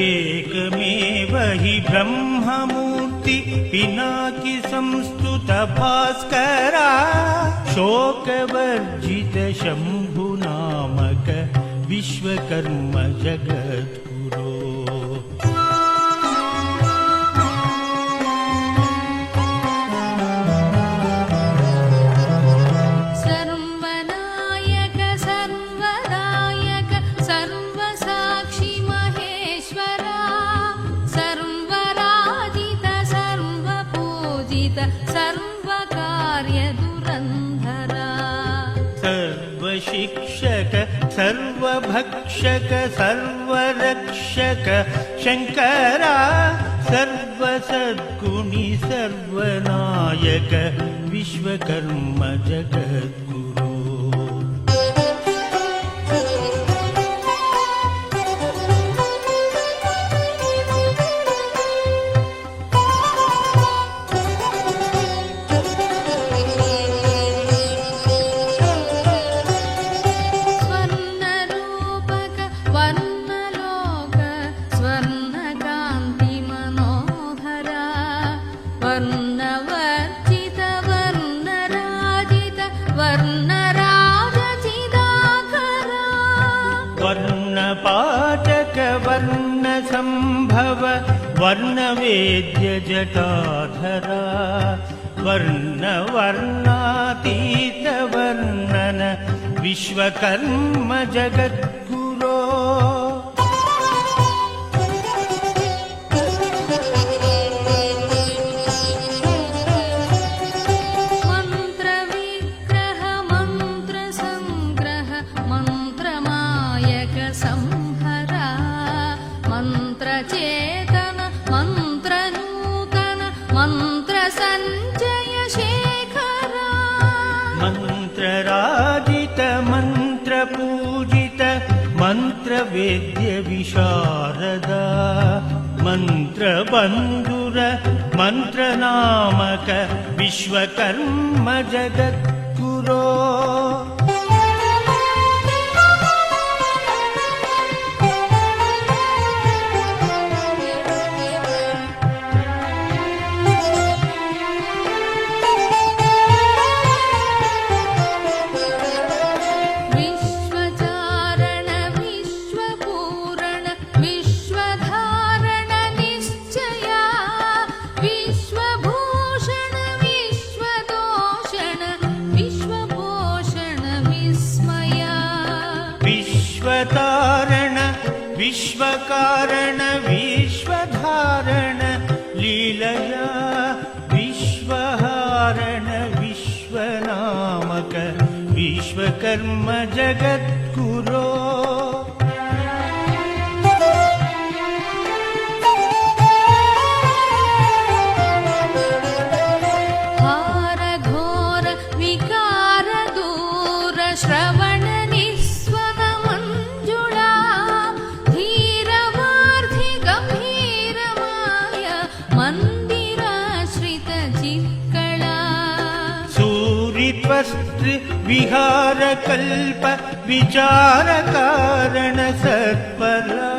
एकमेव हि ब्रह्ममूर्ति पिनाकि पिना कि संस्तुत भास्करा शोकवर्जित शम्भु विश्वकर्म जगत् सर्वशिक्षक सर्वभक्षक सर्वरक्षक शङ्करा सर्वसद्गुणि सर्वनायक विश्वकर्म जगद्गुरो वर्णपाटक वर्णसम्भव वर्णवेद्य जटाधरा वर्णवर्णातीत वर्णन विश्वकर्म जगद्गुरो मन्त्रसञ्चय शेखरा मन्त्रराजित मन्त्रपूजित मन्त्रवेद्य विशारदा मन्त्रबन्धुर मन्त्रनामक विश्वकर्म जगद्गुरो विश्वतारण विश्वकारण विश्वधारण लीलया विश्वहारण विश्वनामक विश्वकर्म जगद्गुरो विहारकल्प विचारकारण सत्परा।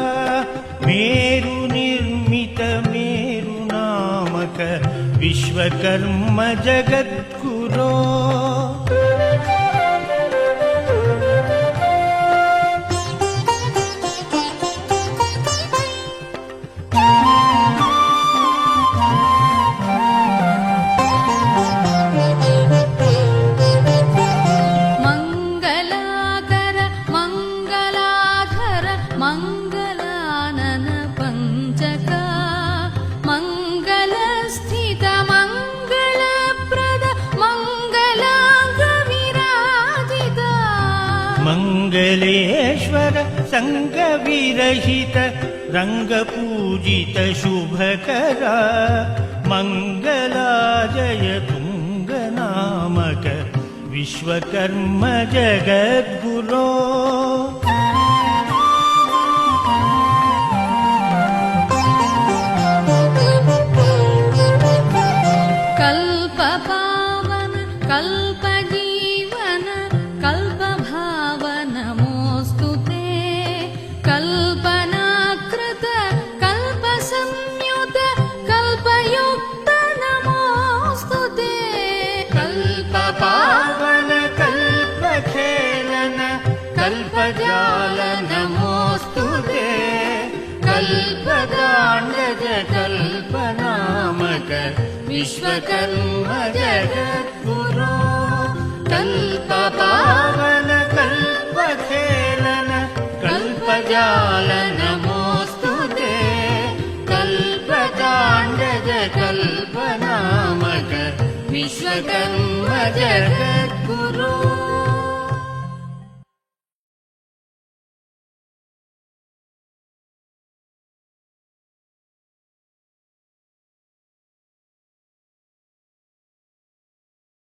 मेरुनिर्मित मेरुनामक विश्वकर्म जगद्गुरो मङ्गलेश्वर सङ्गविरहित रङ्गपूजित शुभकरा मङ्गलाजय तुङ्गनामक विश्वकर्म जगद्गुरो ते कल्पदाण्डज कल्पनामक विश्वकर्म जगद्गुरो कल्पपावन कल्पखेलन कल्पजालनमोऽस्तु ते कल्पदाण्डज कल्पनामक विश्वकर्म जगद्गुरो